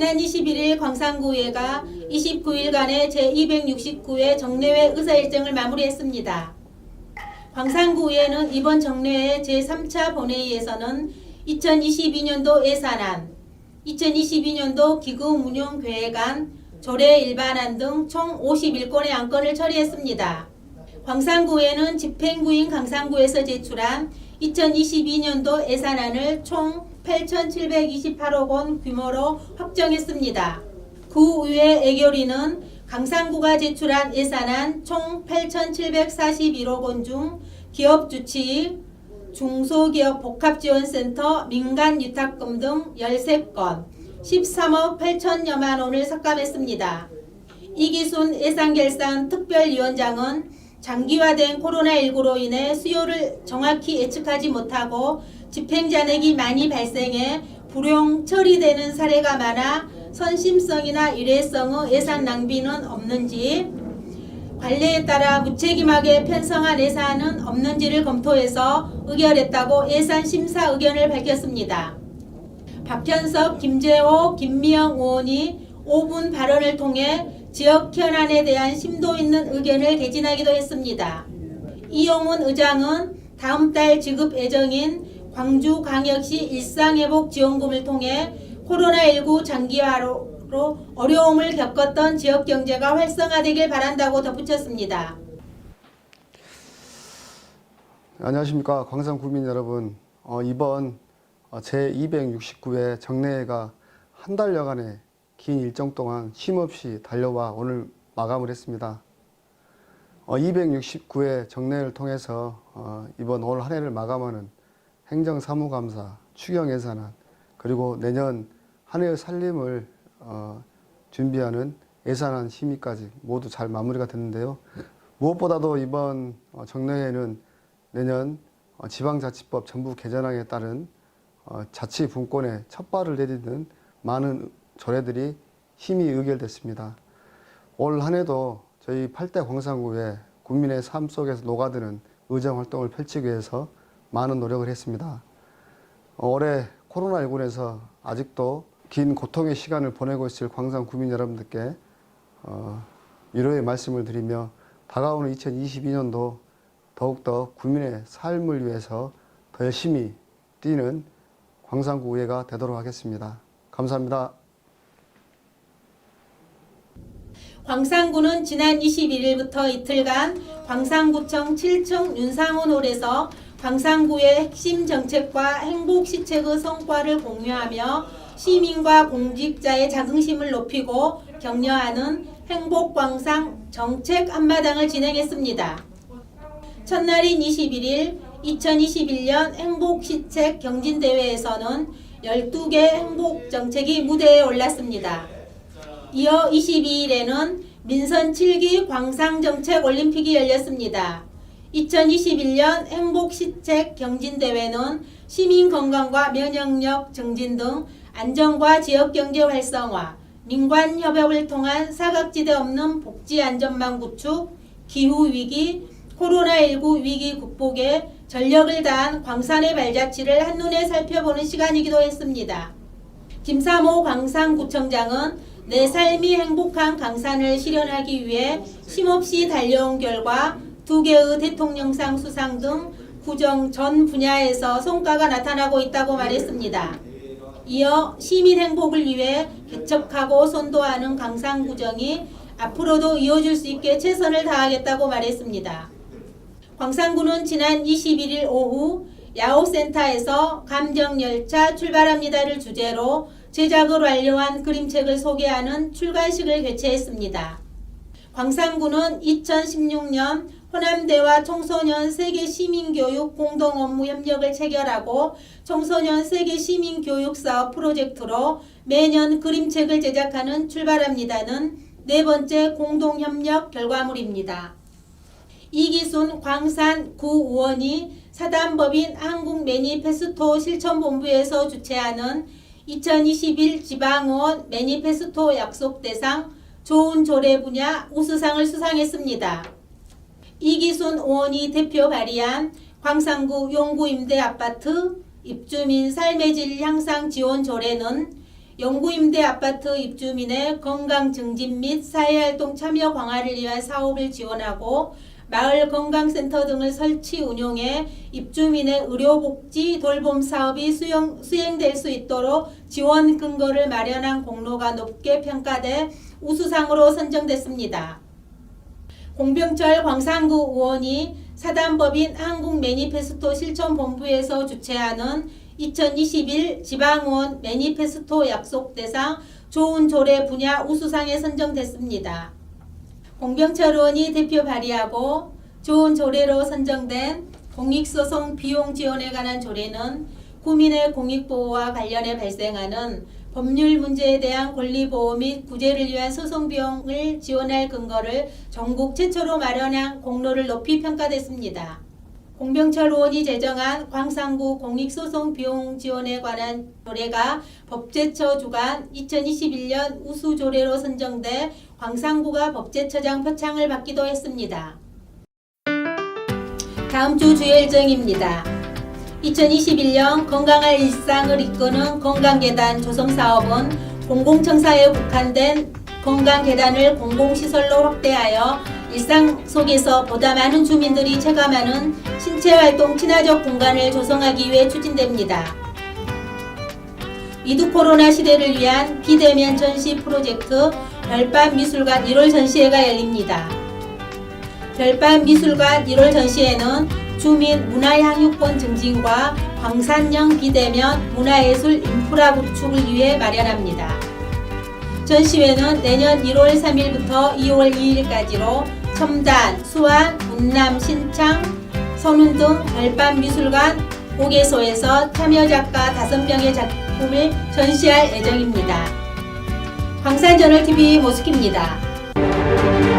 지난 21일 광산구의회가 29일간의 제269회 정례회 의사일정을 마무리했습니다. 광산구의회는 이번 정례회 제3차 본회의에서는 2022년도 예산안, 2022년도 기금운용계획안, 조례 일반안 등 총 51건의 안건을 처리했습니다. 광산구에는 집행부인 강산구에서 제출한 2022년도 예산안을 총 8,728억 원 규모로 확정했습니다. 구의회 애결위는 강산구가 제출한 예산안 총 8,741억 원 중 기업 주치의, 중소기업 복합지원센터 민간유탁금 등 13건, 13억 8천여만 원을 삭감했습니다. 이기순 예산결산 특별위원장은 장기화된 코로나19로 인해 수요를 정확히 예측하지 못하고 집행잔액이 많이 발생해 불용 처리되는 사례가 많아 선심성이나 일회성의 예산 낭비는 없는지 관례에 따라 무책임하게 편성한 예산은 없는지를 검토해서 의결했다고 예산 심사 의견을 밝혔습니다. 박현석, 김재호, 김미영 의원이 5분 발언을 통해 지역 현안에 대한 심도 있는 의견을 개진하기도 했습니다. 이용훈 의장은 다음 달 지급 예정인 광주광역시 일상회복지원금을 통해 코로나19 장기화로 어려움을 겪었던 지역 경제가 활성화되길 바란다고 덧붙였습니다. 안녕하십니까 광산 구민 여러분 어, 이번 제 269회 정례회가 한 달여간의 긴 일정 동안 쉼없이 달려와 오늘 마감을 했습니다. 어, 269회 정례를 통해서 어, 이번 올 한 해를 마감하는 행정사무감사, 추경예산안 그리고 내년 한 해의 살림을 어, 준비하는 예산안 심의까지 모두 잘 마무리가 됐는데요. 무엇보다도 이번 어, 정례회는 내년 어, 지방자치법 전부 개정안에 따른 어, 자치 분권의 첫 발을 내딛는 많은 조례들이 심의 의결됐습니다. 올 한 해도 저희 8대 광산구에 국민의 삶 속에서 녹아드는 의정 활동을 펼치기 위해서 많은 노력을 했습니다. 어, 올해 코로나19에서 아직도 긴 고통의 시간을 보내고 있을 광산 구민 여러분들께 어, 위로의 말씀을 드리며 다가오는 2022년도 더욱더 국민의 삶을 위해서 더 열심히 뛰는 광산구 의회가 되도록 하겠습니다. 감사합니다. 광산구는 지난 21일부터 이틀간 광산구청 7층 윤상훈 홀에서 광산구의 핵심 정책과 행복 시책의 성과를 공유하며 시민과 공직자의 자긍심을 높이고 격려하는 행복광상 정책 한마당을 진행했습니다. 첫날인 21일 2021년 행복시책 경진대회에서는 12개 행복정책이 무대에 올랐습니다. 이어 22일에는 민선 7기 광상정책 올림픽이 열렸습니다. 2021년 행복시책 경진대회는 시민건강과 면역력 증진 등 안정과 지역경제 활성화, 민관협업을 통한 사각지대 없는 복지안전망 구축, 기후위기, 코로나19 위기 극복에 전력을 다한 광산의 발자취를 한눈에 살펴보는 시간이기도 했습니다. 김사모 광산구청장은 내 삶이 행복한 강산을 실현하기 위해 쉼없이 달려온 결과 두 개의 대통령상 수상 등 구정 전 분야에서 성과가 나타나고 있다고 말했습니다. 이어 시민 행복을 위해 개척하고 선도하는 강산구정이 앞으로도 이어질 수 있게 최선을 다하겠다고 말했습니다. 광산구는 지난 21일 오후 야호센터에서 감정열차 출발합니다를 주제로 제작을 완료한 그림책을 소개하는 출간식을 개최했습니다. 광산구는 2016년 호남대와 청소년 세계 시민교육 공동 업무 협력을 체결하고 청소년 세계 시민교육 사업 프로젝트로 매년 그림책을 제작하는 출발합니다는 네 번째 공동 협력 결과물입니다. 이기순 광산 구 의원이 사단법인 한국 매니페스토 실천본부에서 주최하는 2021 지방의원 매니페스토 약속 대상 좋은 조례 분야 우수상을 수상했습니다. 이기순 의원이 대표 발의한 광산구 용구 임대 아파트 입주민 삶의 질 향상 지원 조례는 영구임대 아파트 입주민의 건강 증진 및 사회활동 참여 강화를 위한 사업을 지원하고 마을 건강센터 등을 설치 운영해 입주민의 의료복지 돌봄 사업이 수용, 수행될 수 있도록 지원 근거를 마련한 공로가 높게 평가돼 우수상으로 선정됐습니다. 공병철 광산구 의원이 사단법인 한국 매니페스토 실천본부에서 주최하는 2021 지방의원 매니페스토 약속 대상 좋은 조례 분야 우수상에 선정됐습니다. 공병철 의원이 대표 발의하고 좋은 조례로 선정된 공익소송 비용 지원에 관한 조례는 국민의 공익보호와 관련해 발생하는 법률 문제에 대한 권리보호 및 구제를 위한 소송 비용을 지원할 근거를 전국 최초로 마련한 공로를 높이 평가됐습니다. 공병철 의원이 제정한 광산구 공익소송 비용 지원에 관한 조례가 법제처 주관 2021년 우수 조례로 선정돼 광산구가 법제처장 표창을 받기도 했습니다. 다음 주 주요 일정입니다. 2021년 건강한 일상을 이끄는 건강계단 조성사업은 공공청사에 국한된 건강계단을 공공시설로 확대하여 일상 속에서 보다 많은 주민들이 체감하는 신체 활동 친화적 공간을 조성하기 위해 추진됩니다. 위드 코로나 시대를 위한 비대면 전시 프로젝트 별밤 미술관 1월 전시회가 열립니다. 별밤 미술관 1월 전시회는 주민 문화향유권 증진과 광산형 비대면 문화예술 인프라 구축을 위해 마련합니다. 전시회는 내년 1월 3일부터 2월 2일까지로 첨단, 수안, 운남, 신창, 선운 등 별밤 미술관 5개소에서 참여 작가 5명의 작품을 전시할 예정입니다. 광산저널TV 모스키입니다.